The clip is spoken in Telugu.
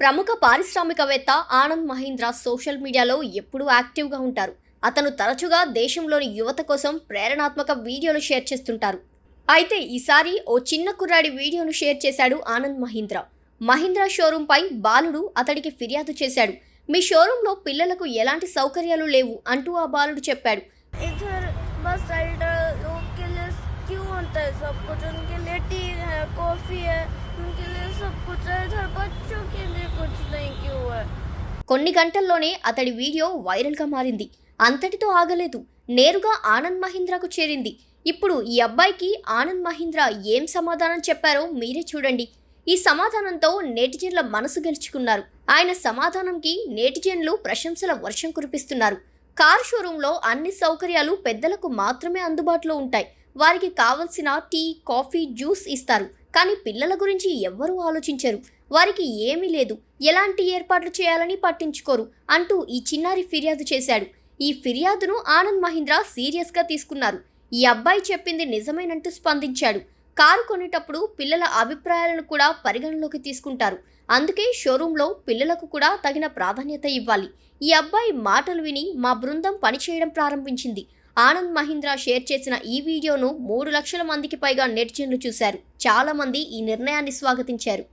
ప్రముఖ పారిశ్రామికవేత్త ఆనంద్ మహీంద్ర సోషల్ మీడియాలో ఎప్పుడూ యాక్టివ్గా ఉంటారు అతను తరచుగా దేశంలోని యువత కోసం ప్రేరణాత్మక వీడియోలు షేర్ చేస్తుంటారు అయితే ఈసారి ఓ చిన్న కుర్రాడి వీడియోను షేర్ చేశాడు ఆనంద్ మహీంద్ర మహీంద్ర షోరూంపై బాలుడు అతడికి ఫిర్యాదు చేశాడు మీ షోరూంలో పిల్లలకు ఎలాంటి సౌకర్యాలు లేవు అంటూ ఆ బాలుడు చెప్పాడు इधर बस राइडर लोग के लिए क्यों होता है सब कुछ उनके लिए टी है कॉफी है उनके लिए सब कुछ है इधर बच्चों కొన్ని గంటల్లోనే అతడి వీడియో వైరల్గా మారింది. అంతటితో ఆగలేదు. నేరుగా ఆనంద్ మహీంద్రాకు చేరింది. ఇప్పుడు ఈ అబ్బాయికి ఆనంద్ మహీంద్రా ఏం సమాధానం చెప్పారో మీరే చూడండి. ఈ సమాధానంతో నేటిజన్ల మనసు గెలుచుకున్నారు. ఆయన సమాధానంకి నేటిజన్లు ప్రశంసల వర్షం కురిపిస్తున్నారు. కారు షోరూంలో అన్ని సౌకర్యాలు పెద్దలకు మాత్రమే అందుబాటులో ఉంటాయి. వారికి కావలసిన టీ కాఫీ జ్యూస్ ఇస్తారు. కానీ పిల్లల గురించి ఎవ్వరూ ఆలోచించరు. వారికి ఏమీ లేదు. ఎలాంటి ఏర్పాట్లు చేయాలని పట్టించుకోరు అంటూ ఈ చిన్నారి ఫిర్యాదు చేశాడు. ఈ ఫిర్యాదును ఆనంద్ మహీంద్ర సీరియస్గా తీసుకున్నారు. ఈ అబ్బాయి చెప్పింది నిజమేనంటూ స్పందించాడు. కారు కొనేటప్పుడు పిల్లల అభిప్రాయాలను కూడా పరిగణలోకి తీసుకుంటారు. అందుకే షోరూంలో పిల్లలకు కూడా తగిన ప్రాధాన్యత ఇవ్వాలి. ఈ అబ్బాయి మాటలు విని మా బృందం పనిచేయడం ప్రారంభించింది. ఆనంద్ మహీంద్ర షేర్ చేసిన ఈ వీడియోను మూడు లక్షల మందికి పైగా నెటిజన్లు చూశారు. చాలామంది ఈ నిర్ణయాన్ని స్వాగతించారు.